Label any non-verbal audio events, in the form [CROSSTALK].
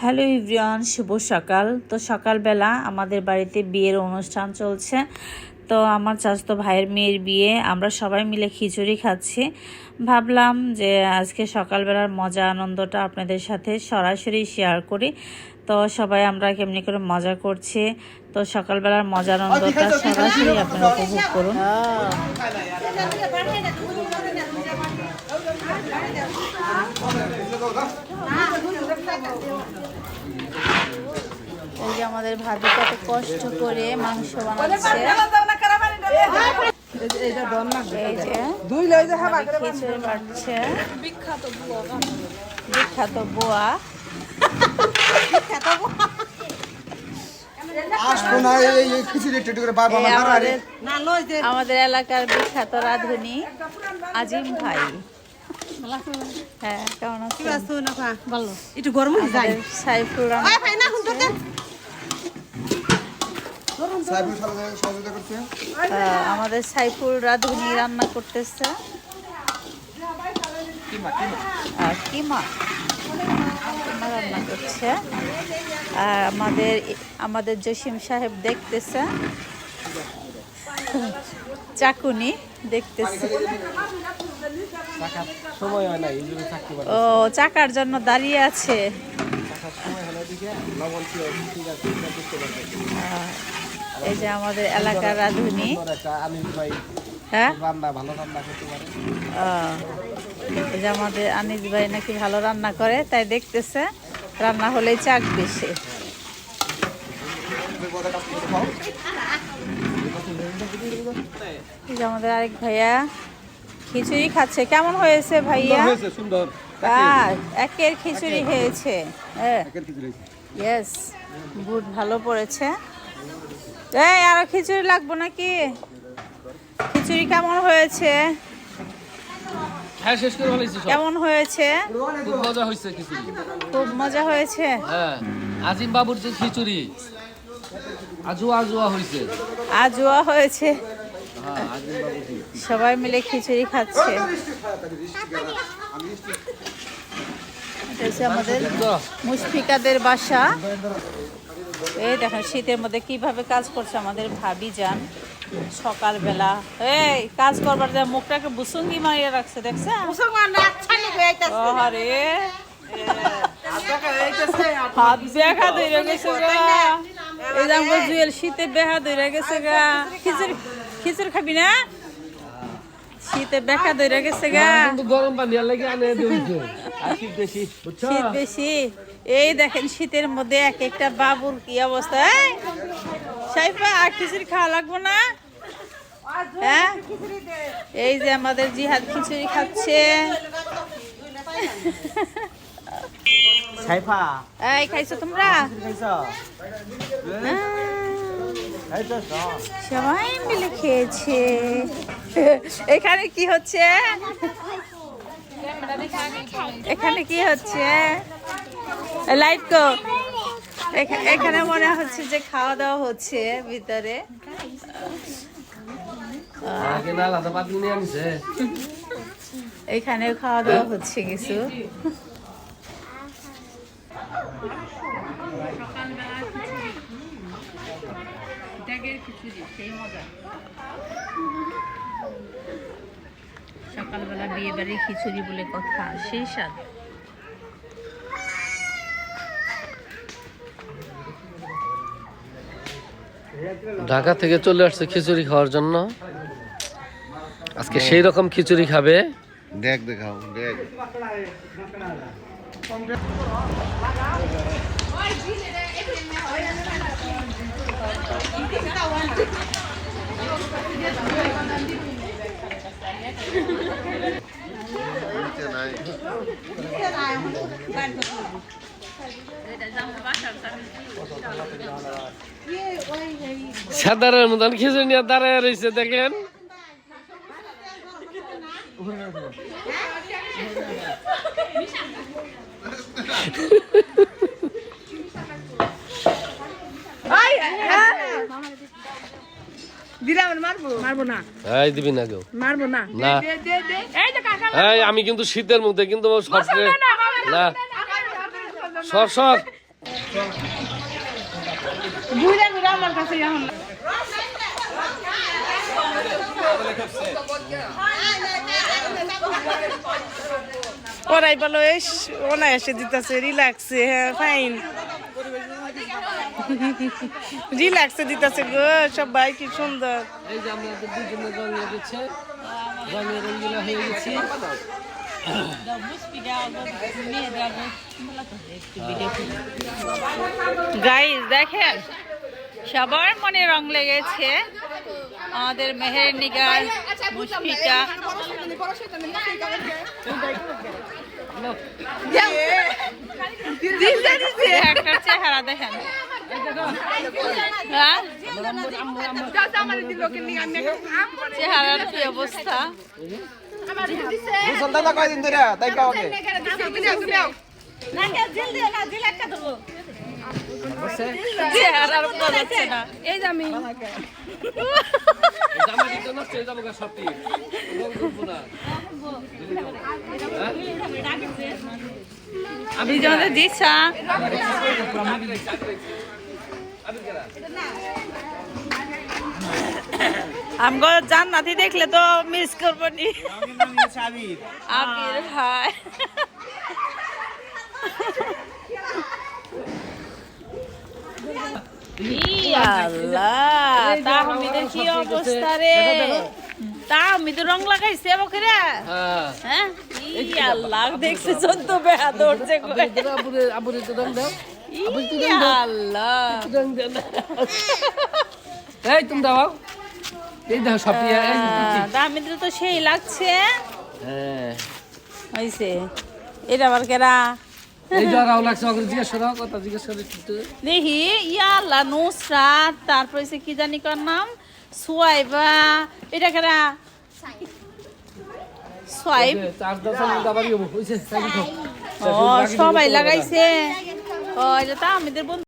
Hello everyone শুভ সকাল। তো সকালবেলা আমাদের বাড়িতে বিয়ের অনুষ্ঠান চলছে। তো আমার চাচতো ভাইয়ের মেয়ের বিয়ে, আমরা সবাই মিলে খিচুড়ি খাচ্ছি। ভাবলাম যে আজকে সকালবেলার মজা আনন্দটা আপনাদের সাথে সরাসরি শেয়ার করি। তো সবাই আমরা কেমনি করে মজা করছি। তো সকালবেলার মজা আনন্দটা সরাসরি আপনারা উপভোগ করুন। এই যে আমাদের ভাবি কত কষ্ট করে মাংস বানাচ্ছে। বিখ্যাত বোয়া। আসব না এই এই খিচুড়ি একটু একটু করে বাবা এই মা আমাদের না লই যে আমাদের এলাকার বিখ্যাত রাঁধুনি আজিম ভাই। হ্যাঁ কেমন আছেন আসো না খা ভালো। একটু গরম যায় আমাদের না সাইফুল রাঁধুনি রান্না করতেছে। আর কিমা রান্না করছে। আর আমাদের আমাদের জসিম সাহেব দেখতেছে। চাকুনি দেখতেছে। ও চাকার জন্য দাঁড়িয়ে আছে। এই যে আমাদের এলাকার রাঁধুনি। হ্যাঁ? এই যে আমাদের আনিস ভাই নাকি ভালো রান্না করে তাই দেখতেছে রান্না হলেই চাক বেশি। আমাদের আরেক ভাইয়া খিচুড়ি খাচ্ছে। কেমন হয়েছে ভাইয়া? সুন্দর একের খিচুড়ি। হয়েছে। হ্যাঁ। ইয়েস বুট ভালো পড়েছে। এই আরও খিচুড়ি লাগবো নাকি? খিচুড়ি কেমন হয়েছে? হ্যাঁ শেষ করে ফেলেছি কেমন হয়েছে? খুব মজা হয়েছে খিচুড়ি। খুব মজা হয়েছে? হ্যাঁ। আজিম বাবুর যে খিচুড়ি আজুয়া আজুয়া হয়েছে। আজুয়া হয়েছে। হ্যাঁ সবাই মিলে খিচুড়ি খাচ্ছে। আমাদের মুশফিকাদের বাসা। এই দেখেন শীতের মধ্যে কীভাবে কাজ করছে আমাদের ভাবি যান। সকালবেলা। এই কাজ করবার যা মুখটাকে বুসুঙ্গি মারিয়ে রাখছে দেখছে? হাত বেহা ধরে গেছে এই আমার জুয়েল শীতে বেহা ধরে গেছে গা। খিচুড়ি খিচুড়ি খাবি না? শীতে বেহা ধরে গেছে গা। গরম পানি লাগে আনে বেশি। শীত বেশি। এই দেখেন শীতের মধ্যে এক একটা বাবুর কি অবস্থা সাইফা আর খিচুড়ি খাওয়া লাগবো না? হ্যাঁ? এই যে আমাদের জিহাদ খিচুড়ি খাচ্ছে। সাইফা। এই খাইছো তোমরা? সবাই মিলে খেয়েছে। এখানে কি হচ্ছে? এখানে কি হচ্ছে? লাইট কো। এখা- এখানে মনে হচ্ছে যে খাওয়া দাওয়া হচ্ছে ভিতরে। আগে না আলাদা পাতলি নিয়ে আনছে। এখানে খাওয়া দাওয়া হচ্ছে কিছু। সকালবেলা বিয়ে বাড়ির খিচুড়ি বলে কথা সেই স্বাদ। ঢাকা থেকে চলে আসছে খিচুড়ি খাওয়ার জন্য। আজকে সেই রকম খিচুড়ি খাবে। দেখ দেখাও দেখ সাদারের মতন খিচুড়ি নিয়ে দাঁড়ায় রয়েছে দেখেন। এই দিবি না কেউ। মারবো না। এই আমি কিন্তু শীতের মধ্যে কিন্তু না সর সর। ঘুরে ঘুরে আমার কাছে ওরাই বলো এস ওনাই এসে দিতেছে রিল্যাক্সে হ্যাঁ ফাইন [LAUGHS] রিল্যাক্সে দিতেছে গো সবাই কি সুন্দর। এই যে আমরা দুজনে রং লেগেছে রঙে রঙ্গিলা হয়ে গেছি। গাইস দেখেন সবার মনে রং লেগেছে। আমাদের মেহের নিগার মুশফিকা। একটা চেহারা দেখেন? চেহারার কি অবস্থা? সন্তানটা কয়দিন ধরে? তাই চেহারার না। জামা আমি তোমাদের দিচ্ছা আমগো জান্নাতি দেখলে তো মিস করব নি। আবির ই আল্লাহ তাহমিদের কি অবস্থা রে? তাহমিদ রং লাগাইছে বকরে? হ্যাঁ। হ্যাঁ? আল্লাহ দেখছে চোদ্দ কই। আবুরে আবুরে তো রং দাও। এই তুমি দাও। এই দাও এই দামিদ্র তো সেই লাগছে। হ্যাঁ। হইছে। এটা আবার কেরা? এই জরাও লাগছে অগ্র জিজ্ঞেস করো কথা জিজ্ঞেস করে একটু। দেখি ইয়া আল্লাহ নুসরাত তারপর হইছে কি জানি কার নাম? সুয়াইবা। এটা কেরা? সোয়াইব। চার দশ মিনিট আবার হইছে ও সবাই লাগাইছে। ও এটা তো আমাদের বন্ধু